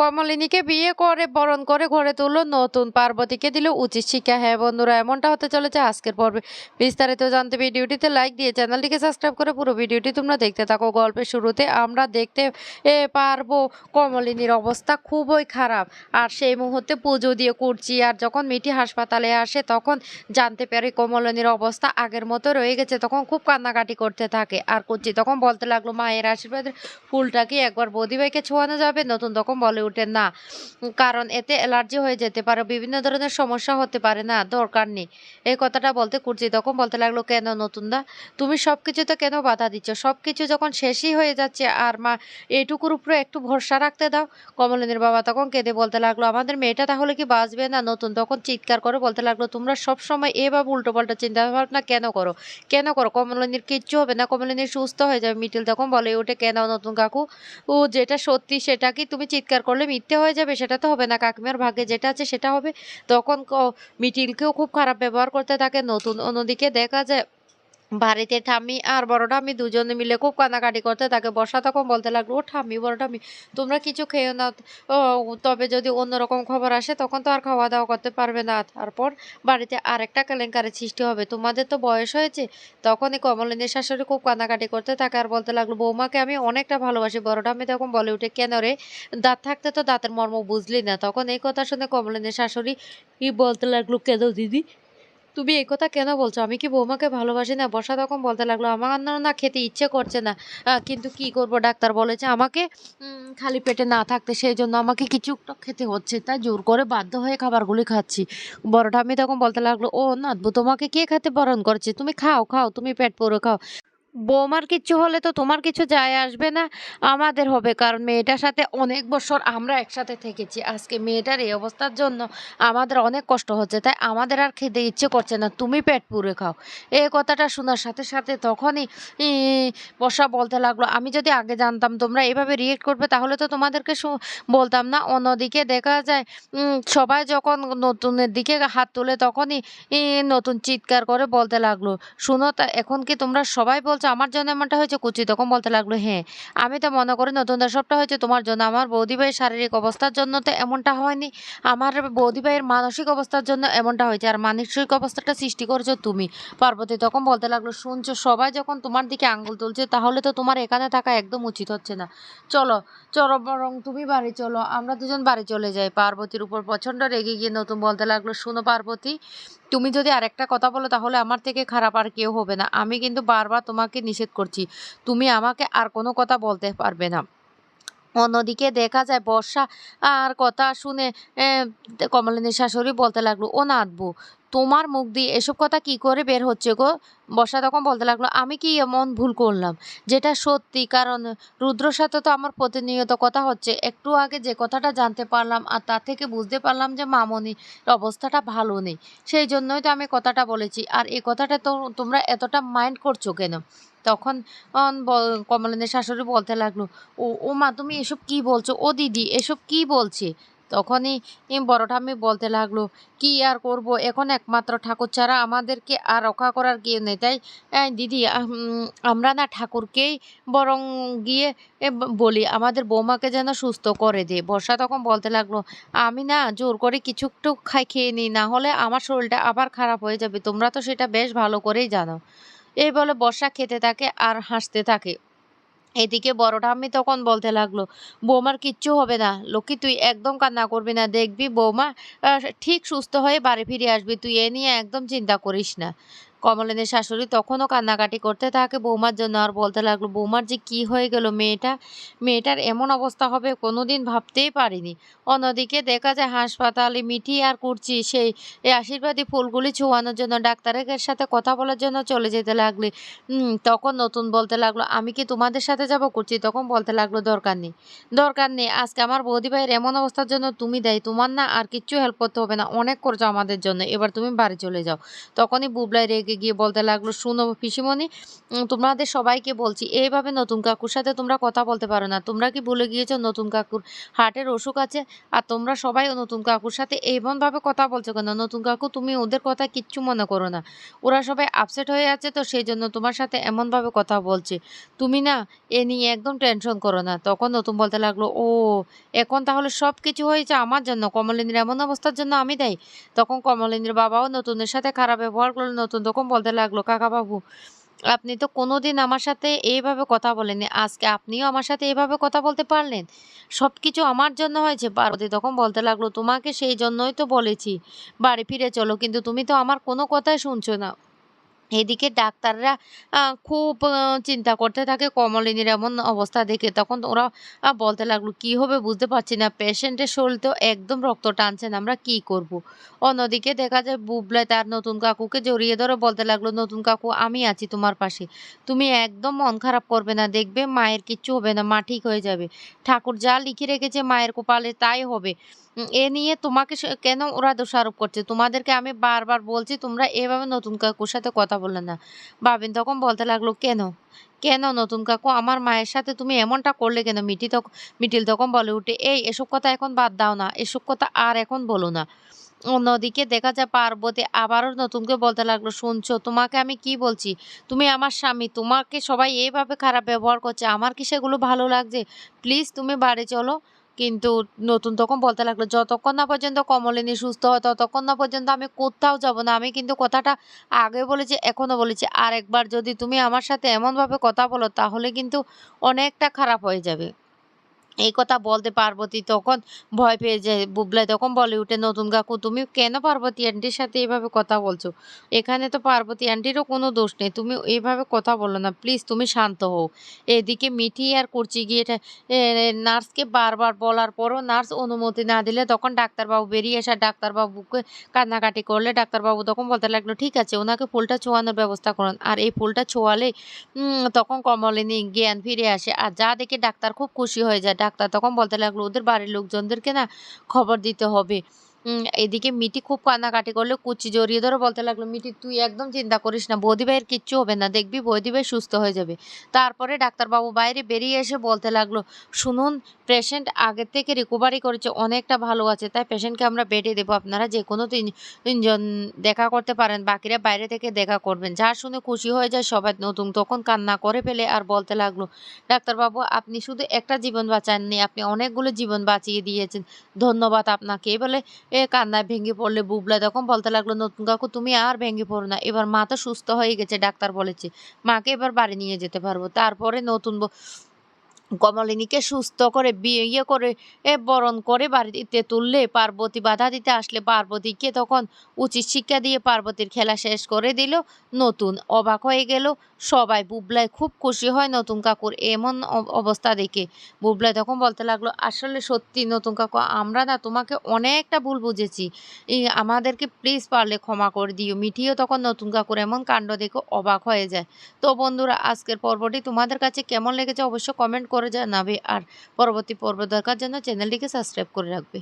কমলিনীকে বিয়ে করে, বরণ করে ঘরে তুললো নতুন পার্বতীকে দিল উচিত শিক্ষা। হ্যাঁ বন্ধুরা, এমনটা হতে চলেছে আজকের পর্বে। বিস্তারিত জানতে ভিডিওটিতে লাইক দিয়ে চ্যানেলটিকে সাবস্ক্রাইব করে পুরো ভিডিওটি তোমরা দেখতে থাকো। গল্পের শুরুতে আমরা দেখতে পারব কমলিনীর অবস্থা খুবই খারাপ। আর সেই মুহূর্তে পুজো দিয়ে করছি আর যখন মিঠি হাসপাতালে আসে তখন জানতে পারি কমলিনীর অবস্থা আগের মতো রয়ে গেছে, তখন খুব কান্নাকাটি করতে থাকে। আর করছি তখন বলতে লাগল, মায়ের আশীর্বাদের ফুলটা কি একবার বৌদিভাইকে ছোঁয়ানো যাবে? নতুন তখন বলে ওঠে না। কারণ এতে অ্যালার্জি হয়ে যেতে পারে, বিভিন্ন ধরনের সমস্যা হতে পারে না, দরকার নেই। এই কথাটা বলতে কুর্চি তখন বলতে লাগল, কেন নতুন দা তুমি সব কিছুতে কেন বাধা দিচ্ছ? সব কিছু যখন শেষই হয়ে যাচ্ছে, আর মা, এইটুকুর উপরে একটু ভরসা রাখতে দাও। কমলিনীর বাবা তখন কেঁদে বলতে লাগল, আমাদের মেয়েটা তাহলে কি বাঁচবে না নতুন? তখন চিৎকার করে বলতে লাগল, তোমরা সব সময় এভাবে উল্টো পাল্টা চিন্তা ভাবনা কেন করো? কেন করো? কমলিনীর কিচ্ছু হবে না, কমলিনী সুস্থ হয়ে যাবে। মিটিল তখন বলে, ওঠে কেন নতুন কাকু? ও যেটা সত্যি সেটা কি? তুমি চিৎকার করলে মিথ্যে হয়ে যাবে, সেটা তো হবে না। কাকিমার ভাগ্যে যেটা আছে সেটা হবে। তখন মিটিলকেও খুব খারাপ ব্যবহার করতে থাকে। নতুন অন্যদিকে দেখা যায় বাড়িতে ঠাম্মি আর বড় ঠাম্মি দুজনে মিলে খুব কান্নাকাটি করতে তাকে বর্ষা তখন বলতে লাগল, ও ঠাম্মি, বড় ঠাম্মি, তোমরা কিছু খেয়েও না তবে যদি অন্যরকম খবর আসে তখন তো আর খাওয়া দাওয়া করতে পারবে না। তারপর বাড়িতে আরেকটা কেলেঙ্কারের সৃষ্টি হবে। তোমাদের তো বয়স হয়েছে। তখনই কমলিনীর শাশুড়ি খুব কান্নাকাটি করতে থাকে আর বলতে লাগল, বৌমাকে আমি অনেকটা ভালোবাসি। বড় ঠাম্মি তখন বলে উঠে কেন রে? দাঁত থাকতে তো দাঁতের মর্ম বুঝলি না। তখন এই কথা শুনে কমলিনীর শাশুড়ি বলতে লাগল, কেন দিদি? তুমি এই কথা কেন বলছো? আমি কি বৌমাকে ভালোবাসি না? বর্ষা তখন বলতে লাগল, আমার না খেতে ইচ্ছে করছে না। কিন্তু কি করব? ডাক্তার বলেছে আমাকে খালি পেটে না থাকতে সেই জন্য আমাকে কিছু একটা খেতে হচ্ছে। তাই জোর করে বাধ্য হয়ে খাবারগুলি খাচ্ছি। বড়টা আমি তখন বলতে লাগল, ও, না, তোমাকে কে খেতে বরণ করছে? তুমি খাও খাও, তুমি পেট পুরো খাও। বৌমার কিচ্ছু হলে তো তোমার কিছু যায় আসবে না, আমাদের হবে। কারণ মেয়েটার সাথে অনেক বছর আমরা একসাথে থেকেছি। আজকে মেয়েটার এই অবস্থার জন্য আমাদের অনেক কষ্ট হচ্ছে, তাই আমাদের আর খেতে ইচ্ছে করছে না, তুমি পেট পুরে খাও। এই কথাটা শোনার সাথে সাথে তখনই বর্ষা বলতে লাগল, আমি যদি আগে জানতাম তোমরা এভাবে রিয়েক্ট করবে, তাহলে তো তোমাদেরকে বলতাম না। অন্যদিকে দেখা যায় সবাই যখন নতুনের দিকে হাত তোলে তখনই নতুন চিৎকার করে বলতে লাগল, শুনো তা, এখন কি তোমরা সবাই বলছো আমার জন্য এমনটা হয়েছে, কুচি তখন বলতে লাগল হ্যাঁ আমি তো মনে করি নতুন সবটা হয়েছে, তোমার জন্য আমার বৌদি ভাইয়ের শারীরিক অবস্থার জন্য তো এমনটা হয়নি, আমার বৌদি ভাইয়ের মানসিক অবস্থার জন্য এমনটা হয়েছে, আর মানসিক অবস্থাটা সৃষ্টি করেছ তুমি। পার্বতী তখন বলতে লাগল, শুনছো, সবাই যখন তোমার দিকে আঙ্গুল তুলছে, তাহলে তো তোমার এখানে থাকা একদম উচিত হচ্ছে না। চলো চলো বরং তুমি বাড়ি চলো, আমরা দুজন বাড়ি চলে যাই। পার্বতীর উপর প্রচণ্ড রেগে গিয়ে নতুন বলতে লাগল, শুনো পার্বতী, তুমি যদি আরেকটা কথা বলো, তাহলে আমার থেকে খারাপ আর কেউ হবে না। আমি কিন্তু বারবার তোমাকে নিষেধ করছি। তুমি আমাকে আর কোনো কথা বলতে পারবে না। অন্যদিকে দেখা যায় বর্ষা আর কথা শুনে কমলিনীর শাশুড়ি বলতে লাগল, ও নাতবু তোমার মুখ দিয়ে এসব কথা কি করে বের হচ্ছে গো? বর্ষা তখন বলতে লাগল, আমি কি এমন ভুল করলাম? যেটা সত্যি, কারণ রুদ্রর সাথে তো আমার প্রতিনিয়ত কথা হচ্ছে। একটু আগে যে কথাটা জানতে পারলাম আর তা থেকে বুঝতে পারলাম যে মামনির অবস্থাটা ভালো নেই। সেই জন্যই তো আমি কথাটা বলেছি। আর এই কথাটা তো তোমরা এতটা মাইন্ড করছ কেন? তখন কমলিনীর শাশুড়ি বলতে লাগল, ও ও মা তুমি এসব কি বলছো? ও, দিদি, এসব কি বলছে? তখনই বড় ঠাম্মি বলতে লাগল, কি আর করব? এখন একমাত্র ঠাকুর ছাড়া আমাদেরকে আর রক্ষা করার কেউ নেই। তাই দিদি আমরা না ঠাকুরকেই বরং গিয়ে বলি, আমাদের বৌমাকে যেন সুস্থ করে দে। বর্ষা তখন বলতে লাগল, আমি না জোর করে কিছু একটু খাই খেয়ে নিই, না হলে আমার শরীরটা আবার খারাপ হয়ে যাবে। তোমরা তো সেটা বেশ ভালো করেই জানো। এই বলে বর্ষা খেতে থাকে আর হাসতে থাকে। এদিকে বড় ঠাম্মি তখন বলতে লাগল, বৌমার কিচ্ছু হবে না। লক্ষ্মী, তুই একদম কান্না করবি না। দেখবি বৌমা ঠিক সুস্থ হয়ে বাড়ি ফিরে আসবি। তুই এ নিয়ে একদম চিন্তা করিস না। কমলিনীর শাশুড়ি তখনও কান্নাকাটি করতে থাকে বৌমার জন্য আর বলতে লাগল, বৌমার যে কি হয়ে গেল মেয়েটা? মেয়েটার এমন অবস্থা হবে কোনোদিন ভাবতেই পারিনি। অন্যদিকে দেখা যায় হাসপাতালে মিঠি আর কুর্চি, সেই এই আশীর্বাদী ফুলগুলি ছোঁয়ানোর জন্য ডাক্তারের সাথে কথা বলার জন্য চলে যেতে লাগলে। তখন নতুন বলতে লাগল, আমি কি তোমাদের সাথে যাব করছি তখন বলতে লাগল, দরকার নেই দরকার নেই। আজকে আমার বৌদি ভাইয়ের এমন অবস্থার জন্য তুমি দেয়, তোমার না আর কিচ্ছু হেল্প করতে হবে না। অনেক করছ আমাদের জন্য। এবার তুমি বাড়ি চলে যাও। তখনই বুবলাই রেগে রেগে গিয়ে বলতে লাগল, শুনো পিসিমণি তোমাদের সবাইকে বলছি, এইভাবে নতুন কাকুর সাথে তোমরা কথা বলতে পারো না। তোমরা কি ভুলে গিয়েছো নতুন কাকুর হার্টের অসুখ আছে? আর তোমরা সবাই নতুন কাকুর সাথে এমনভাবে কথা বলছো কেন? নতুন কাকু, তুমি ওদের কথা কিচ্ছু মনে করো না। ওরা সবাই আপসেট হয়ে আছে তো সেই জন্য তোমার সাথে এমনভাবে কথা বলছে। তুমি না, এ নিয়ে একদম টেনশন করো না। তখন নতুন বলতে লাগল, ও, এখন তাহলে সব কিছু হয়েছে আমার জন্য? কমলিনীর এমন অবস্থার জন্য আমি দেয়? তখন কমলিনীর বাবাও নতুনের সাথে খারাপ ব্যবহার করল, নতুন তখন বলতে লাগল কাকা বাবু আপনি তো কোনোদিন আমার সাথে এইভাবে কথা বলেননি। আজকে আপনিও আমার সাথে এইভাবে কথা বলতে পারলেন। সব কিছু আমার জন্য হয়েছে। পার্বতী তখন বলতে লাগল, তোমাকে সেই জন্যই তো বলেছি, বাড়ি ফিরে চলো, কিন্তু তুমি তো আমার কোনো কথাই শুনছো না। এদিকে ডাক্তাররা খুব চিন্তা করতে থাকে, কমলিনীর এমন অবস্থা দেখে। তখন ওরা বলতে লাগল, কি হবে বুঝতে পারছি না, পেশেন্টের শরীর তো একদম রক্ত টানছে না, আমরা কি করব। অন্যদিকে দেখা যায়, বুবলাই তার নতুন কাকুকে জড়িয়ে ধরে বলতে লাগল, নতুন কাকু, আমি আছি তোমার পাশে। তুমি একদম মন খারাপ করবে না, দেখবে মায়ের কিচ্ছু হবে না, মা ঠিক হয়ে যাবে। ঠাকুর যা লিখে রেখেছে মায়ের কপালে তাই হবে। এ নিয়ে তোমাকে কেন ওরা দোষারোপ করছে? তোমাদেরকে আমি বারবার বলছি, তোমরা এভাবে নতুন কাকুর সাথে কথা বললে না। বাবিন তখন বলতে লাগল, কেন? কেন নতুন কাকু? আমার মায়ের সাথে তুমি এমনটা করলে কেন? মিটি তখন মিটিল তখন বলে উঠে, এই, এসব কথা এখন বাদ দাও না, এসব কথা আর এখন বলো না। অন্যদিকে দেখা যায় পার্বতী আবারও নতুনকে বলতে লাগল, শুনছো, তোমাকে আমি কি বলছি? তুমি আমার স্বামী, তোমাকে সবাই এইভাবে খারাপ ব্যবহার করছে, আমার কি সেগুলো ভালো লাগছে? প্লিজ তুমি বাড়ি চলো। কিন্তু নতুন তখন বলতে লাগল, যতক্ষণ না পর্যন্ত কমলিনী সুস্থ হয়, ততক্ষণ না পর্যন্ত আমি কোথাও যাব না। আমি কিন্তু কথাটা আগে বলেছি, এখনও বলেছি। আর একবার যদি তুমি আমার সাথে এমনভাবে কথা বলো, তাহলে কিন্তু অনেকটা খারাপ হয়ে যাবে। এই কথা বলতে পার্বতী তখন ভয় পেয়ে যায়। বুবলাই তখন বলে, উঠে নতুন কাকু, তুমি কেন পার্বতী আন্টির সাথে এভাবে কথা বলছো? এখানে তো পার্বতী আন্টিরও কোনো দোষ নেই। তুমি এইভাবে কথা বলো না। প্লিজ তুমি শান্ত হও। এদিকে মিঠি আর করছি গিয়ে নার্সকে বারবার বলার পরও নার্স অনুমতি না দিলে তখন ডাক্তারবাবু বেরিয়ে আসা ডাক্তারবাবুকে কান্নাকাটি করলে ডাক্তারবাবু তখন বলতে লাগল, ঠিক আছে, ওনাকে ফুলটা ছোঁয়ানোর ব্যবস্থা করুন। আর এই ফুলটা ছোঁয়ালে তখন কমলিনী জ্ঞান ফিরে আসে। আর যা দেখে ডাক্তার খুব খুশি হয়ে যায়। ডাক্তার তখন বলতে লাগল ওদের বাড়ির লোকজনদেরকে না খবর দিতে হবে। এদিকে মিটি খুব কান্নাকাটি করলে, কুচি জড়িয়ে ধরে বলতে লাগল মিটি তুই একদম চিন্তা করিস না, বৌদি ভাইয়ের কিচ্ছু হবে না, দেখবি বৌদি ভাই সুস্থ হয়ে যাবে। তারপরে ডাক্তারবাবু বাইরে বেরিয়ে এসে বলতে লাগল, শুনুন পেশেন্ট আগের থেকে রিকভারি করেছে, অনেকটা ভালো আছে, তাই পেশেন্টকে আমরা বেডে দেবো, আপনারা যে কোনো তিন, তিনজন দেখা করতে পারেন, বাকিরা বাইরে থেকে দেখা করবেন। যা শুনে খুশি হয়ে যায় সবাই নতুন, তখন কান্না করে ফেলে আর বলতে লাগল, ডাক্তারবাবু, আপনি শুধু একটা জীবন বাঁচাননি, আপনি অনেকগুলো জীবন বাঁচিয়ে দিয়েছেন, ধন্যবাদ আপনাকে। বলে এ কান্নায় ভেঙে পড়লে বুবলা তখন বলতে লাগল, নতুন কাকু, তুমি আর ভেঙে পড়ো না। এবার মা তো সুস্থ হয়ে গেছে, ডাক্তার বলেছে। মাকে এবার বাড়ি নিয়ে যেতে পারব। তারপরে নতুন কমলিনীকে সুস্থ করে বিয়ে ইয়ে করে, এ বরণ করে বাড়িতে তুললে পার্বতী বাধা দিতে আসলে পার্বতীকে তখন উচিত শিক্ষা দিয়ে পার্বতীর খেলা শেষ করে দিল। নতুন অবাক হয়ে গেল। সবাই বুবলাই খুব খুশি হয় নতুন কাকুর এমন অব- অবস্থা দেখে। বুবলাই তখন বলতে লাগল, আসলে সত্যি নতুন কাকু, আমরা না তোমাকে অনেকটা ভুল বুঝেছি। আমাদেরকে প্লিজ পারলে ক্ষমা করে দিও। মিঠিও তখন নতুন কাকুর এমন কাণ্ড দেখে অবাক হয়ে যায়। তো বন্ধুরা, আজকের পর্বটি তোমাদের কাছে কেমন লেগেছে অবশ্যই কমেন্ট করে জানাবে আর পরবর্তী পর্ব দেখার জন্য চ্যানেলটিকে সাবস্ক্রাইব করে রাখবে।